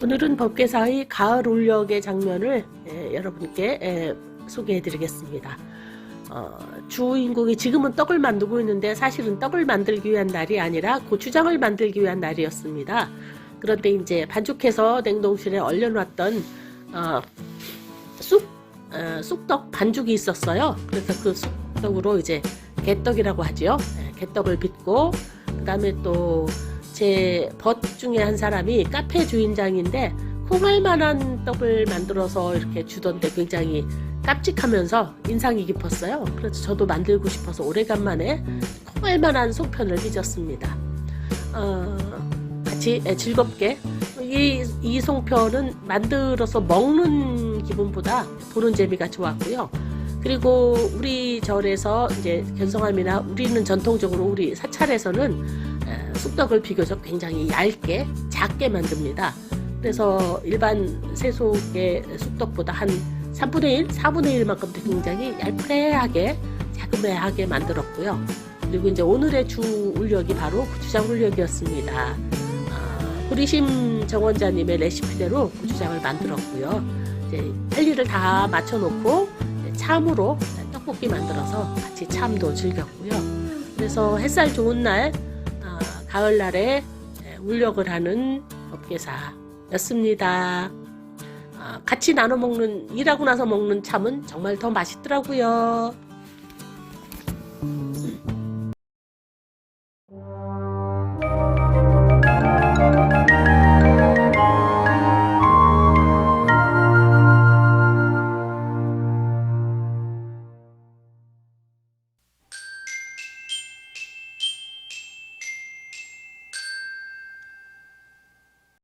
오늘은 법계사의 가을 울력의 장면을 예, 여러분께 예, 소개해 드리겠습니다. 어, 주인공이 지금은 떡을 만들고 있는데 사실은 떡을 만들기 위한 날이 아니라 고추장을 만들기 위한 날이었습니다. 그런데 이제 반죽해서 냉동실에 얼려놨던 어, 쑥 어, 쑥떡 반죽이 있었어요. 그래서 그 쑥떡으로 이제 개떡이라고 하지요. 예, 개떡을 빚고 그 다음에 또 제 벗 중에 한 사람이 카페 주인장인데 콩알 만한 떡을 만들어서 이렇게 주던데 굉장히 깜찍하면서 인상이 깊었어요. 그래서 저도 만들고 싶어서 오래간만에 콩알 만한 송편을 빚었습니다. 어, 같이 예, 즐겁게 이, 이 송편은 만들어서 먹는 기분보다 보는 재미가 좋았고요. 그리고 우리 절에서 이제 견성함이나 우리는 전통적으로 우리 사찰에서는 에, 쑥떡을 비교적 굉장히 얇게 작게 만듭니다. 그래서 일반 세속의 쑥떡보다 한 3분의 1, 4분의 1만큼 굉장히 얄프레하게 자그매하게 만들었고요. 그리고 이제 오늘의 주 울력이 바로 고추장 울력이었습니다. 아, 호리심 정원자님의 레시피대로 고추장을 만들었고요. 이제 할 일을 다 맞춰놓고 참으로 떡볶이 만들어서 같이 참도 즐겼고요. 그래서 햇살 좋은 날, 아, 가을날에 울력을 하는 법계사였습니다. 아, 같이 나눠 먹는 일하고 나서 먹는 참은 정말 더 맛있더라고요.